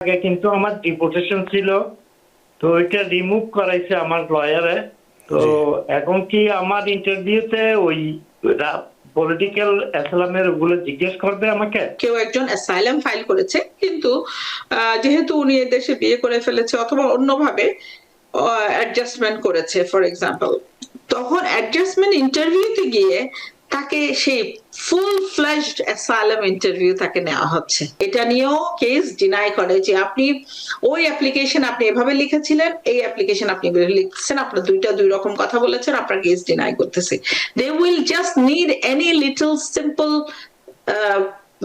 আগে কিন্তু আমার ডিপোটেশন ছিল তো ওইটা রিমুভ করাইছে আমার লয়ারে তো এখন কি আমার ইন্টারভিউতে ওই পলিটিক্যাল অ্যাসলামের ওগুলো জিজ্ঞেস করবে আমাকে? কেউ একজন অ্যাসাইলাম ফাইল করেছে কিন্তু আহ, যেহেতু উনি এ দেশে বিয়ে করে ফেলেছে অথবা অন্যভাবে অ্যাডজাস্টমেন্ট করেছে ফর এক্সাম্পল তখন অ্যাডজাস্টমেন্ট ইন্টারভিউতে গিয়ে তাকে সেই ফুল ফ্লেজড অ্যাসাইলাম ইন্টারভিউ তাকে নেওয়া হচ্ছে। এটা নিয়েও কেস ডিনাই করে যে আপনি ওই অ্যাপ্লিকেশন আপনি এভাবে লিখেছিলেন, এই অ্যাপ্লিকেশন আপনি লিখছেন, আপনার দুইটা দুই রকম কথা বলেছেন, আপনার কেস ডিনাই করতেছে। They will just need any little simple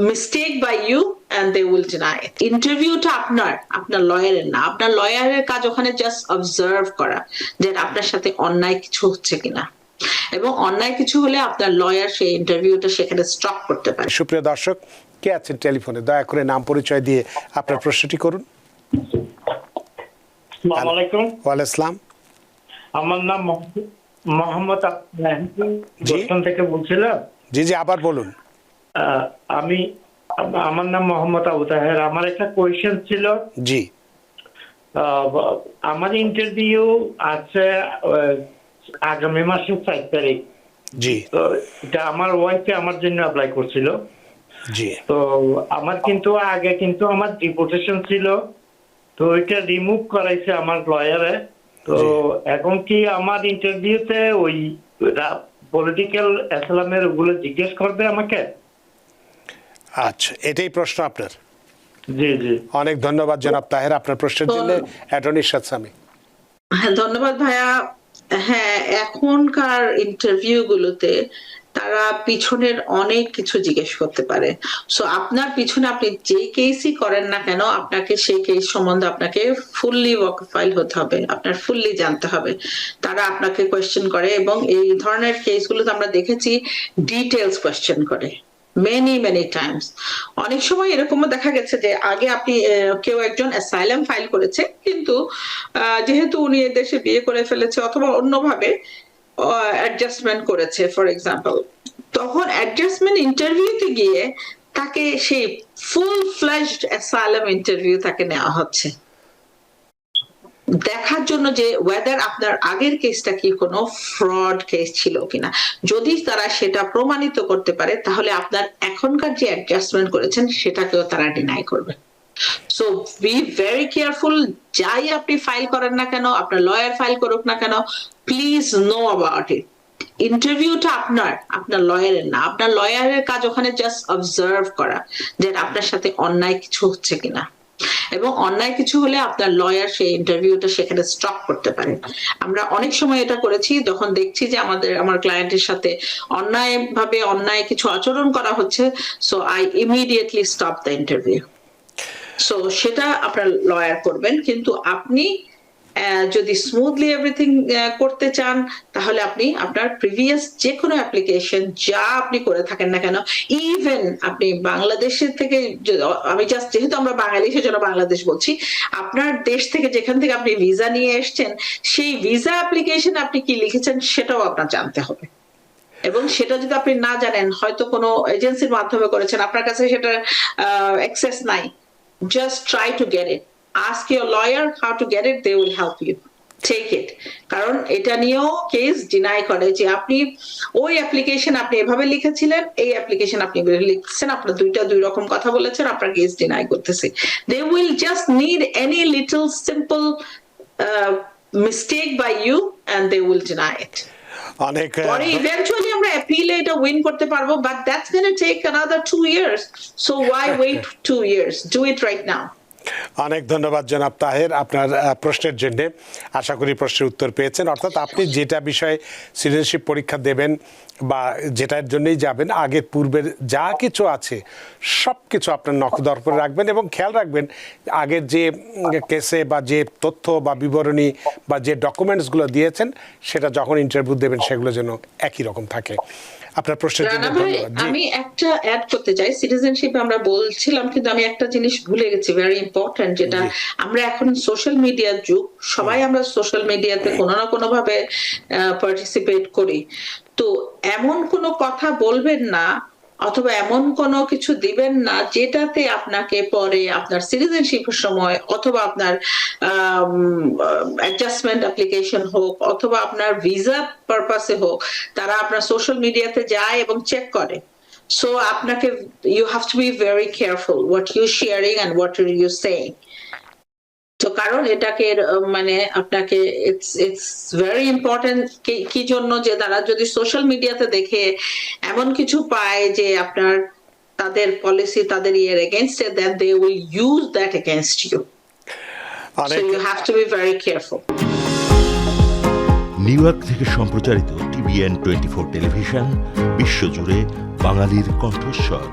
mistake by you and they will deny ইন্টারভিউটা আপনার আপনার লয়ারের না। আপনার লয়ারের কাজ ওখানে জাস্ট অবজার্ভ করা যে আপনার সাথে অন্যায় কিছু হচ্ছে কিনা। এবং অন্যায় কিছু হলে আপনার লয়ার সেই ইন্টারভিউটা সেখানে স্টপ করতে পারে। সুপ্রিয় দর্শক কে আছেন টেলিফোনে? দয়া করে নাম পরিচয় দিয়ে আপনার প্রশ্নটি করুন। আসসালামু আমার নাম মোহাম্মদ- থেকে বলছিলাম। জি জি আবার বলুন। আহ, আমি আমার নাম মোহাম্মদ আবু তাহের। আমার একটা কোয়েশ্চেন ছিল। জি। আহ, আমার ইন্টারভিউ আছে আগামী মাসের চার তারিখ। জি। তো এটা আমার ওয়াইফে আমার জন্য অ্যাপ্লাই করছিল। জি। তো আমার কিন্তু আগে কিন্তু আমার ডিপোটেশন ছিল। তো ওইটা রিমুভ করাইছে আমার লয়ারে তো এখন কি আমার ইন্টারভিউতে ওই পলিটিক্যাল অ্যাসলামের ওগুলো জিজ্ঞেস করবে আমাকে? আচ্ছা এটাই প্রশ্ন আপনার? জি জি। অনেক ধন্যবাদ জনাব তাহের আপনার প্রশ্নের জন্য। অ্যাটর্নি সামি হ্যাঁ ধন্যবাদ ভাইয়া। হ্যাঁ এখনকার ইন্টারভিউ গুলোতে তারা পিছনের অনেক কিছু জিজ্ঞেস করতে পারে। সো আপনার পিছনে আপনি যে কেসই করেন না কেন, আপনাকে সেই কেস সম্বন্ধে আপনাকে ফুললি ওয়াকফাইল হতে হবে, আপনার ফুললি জানতে হবে। তারা আপনাকে কোয়েশ্চেন করে এবং এই ধরনের কেসগুলোতে আমরা দেখেছি ডিটেলস কোয়েশ্চেন করে। মেনি মেনি টাইমস অনেক সময় এরকমও দেখা গেছে যে আগে আপনি কেউ একজন অ্যাসাইলাম ফাইল করেছে, কিন্তু যেহেতু উনি দেশে বিয়ে করে ফেলেছে অথবা অন্যভাবে অ্যাডজাস্টমেন্ট করেছে ফর এক্সাম্পল তখন অ্যাডজাস্টমেন্ট ইন্টারভিউতে গিয়ে তাকে সেই ফুল ফ্লেজড অ্যাসাইলাম ইন্টারভিউ তাকে নেওয়া হচ্ছে। দেখার জন্য যে ওয়েদার আপনার আগের কেসটা কি কোনো ফ্রড কেস ছিল কিনা। যদি তারা সেটা প্রমাণিত করতে পারে, তাহলে আপনার এখনকার যে অ্যাডজাস্টমেন্ট করেছেন, সেটাকেও তারা ডিনাই করবে। সো বি ভেরি কেয়ারফুল যাই আপনি ফাইল করেন না কেন, আপনার লয়ার ফাইল করুক না কেন প্লিজ নো অ্যাবাউট ইট ইন্টারভিউটা আপনার আপনার লয়ারের না। আপনার লয়ারের কাজ ওখানে জাস্ট অবজার্ভ করা, যে আপনার সাথে অন্যায় কিছু হচ্ছে কিনা। এবং অন্যায় কিছু হলে আপনার লয়ার সেই ইন্টারভিউটা সেখানে স্টপ করতে পারে। আমরা অনেক সময় এটা করেছি, যখন দেখছি যে আমাদের, আমার ক্লায়েন্টের সাথে অন্যায় ভাবে অন্যায় কিছু আচরণ করা হচ্ছে so I immediately stop the interview so সেটা আপনার লয়ার করবেন, কিন্তু আপনি যদি স্মুথলি এভরিথিং করতে চান, তাহলে আপনি আপনার প্রিভিয়াস যে কোনো অ্যাপ্লিকেশন যা আপনি করে থাকেন না কেন ইভেন আপনি বাংলাদেশের থেকে আমি জাস্ট যেহেতু আমরা বাঙালি, সেজন্য বাংলাদেশ বলছি, আপনার দেশ থেকে যেখান থেকে আপনি ভিসা নিয়ে এসেছেন, সেই ভিসা অ্যাপ্লিকেশন আপনি কি লিখেছেন সেটাও আপনার জানতে হবে। এবং সেটা যদি আপনি না জানেন, হয়তো কোনো এজেন্সির মাধ্যমে করেছেন, আপনার কাছে সেটা অ্যাক্সেস নাই just try to get it ask your lawyer how to get it they will help you take it কারণ এটা নিয়েও কেস ডিনাই করে যে আপনি ওই অ্যাপ্লিকেশন আপনি এভাবে লিখেছিলেন এই অ্যাপ্লিকেশন আপনি লিখছেন আপনার দুইটা দুই রকম কথা বলেছেন আপনার কেস ডিনাই করতেছে। They will just need any little simple mistake by you and they will deny it অনেক পরে ইভেন্চুয়ালি আমরা অ্যাপিলে এটা উইন করতে পারব but that's gonna take another two years so why wait two years do it right now অনেক ধন্যবাদ জনাব তাহের আপনার প্রশ্নের জন্য। আশা করি প্রশ্নের উত্তর পেয়েছেন। অর্থাৎ আপনি যেটা বিষয়ে সিটিজেনশিপ পরীক্ষা দেবেন বা যেটার জন্যই যাবেন আগের পূর্বের যা কিছু আছে সব কিছু আপনার নখ নখদর্পণে রাখবেন এবং খেয়াল রাখবেন, আগের যে কেসে বা যে তথ্য বা বিবরণী বা যে ডকুমেন্টসগুলো দিয়েছেন, সেটা যখন ইন্টারভিউ দেবেন, সেগুলো যেন একই রকম থাকে। আপনার প্রশ্নের জন্য ধন্যবাদ আমি একটা অ্যাড করতে চাই সিটিজেনশিপ আমরা বলছিলাম কিন্তু আমি একটা জিনিস ভুলে গেছি ভেরি ইম্পর্টেন্ট যেটা আমরা এখন সোশ্যাল মিডিয়ার যুগ সবাই আমরা সোশ্যাল মিডিয়াতে কোনো না কোনো ভাবে পার্টিসিপেট করি। তো এমন কোনো কথা বলবেন না অথবা এমন কোনো কিছু দিবেন না যেটাতে আপনাকে পরে আপনার সিটিজেনশিপের সময় অথবা আপনার অ্যাডজাস্টমেন্ট অ্যাপ্লিকেশন হোক অথবা আপনার ভিসা পারপাসে হোক, তারা আপনার সোশ্যাল মিডিয়াতে যায় এবং চেক করে। সো আপনাকে you have to be very careful what you sharing and what you saying তো কারণ এটাকে মানে আপনাকে ইটস ইটস ভেরি ইম্পর্টেন্ট কি জন্য যে তারা যদি সোশ্যাল মিডিয়াতে দেখে এমন কিছু পায় যে আপনার তাদের পলিসি তাদের ইয়ের against then they will use that against you so you have to be very careful New York থেকে সম্প্রচারিত টিভিএন টোয়েন্টি ফোর টেলিভিশন বিশ্বজুড়ে বাঙালির কণ্ঠস্বর।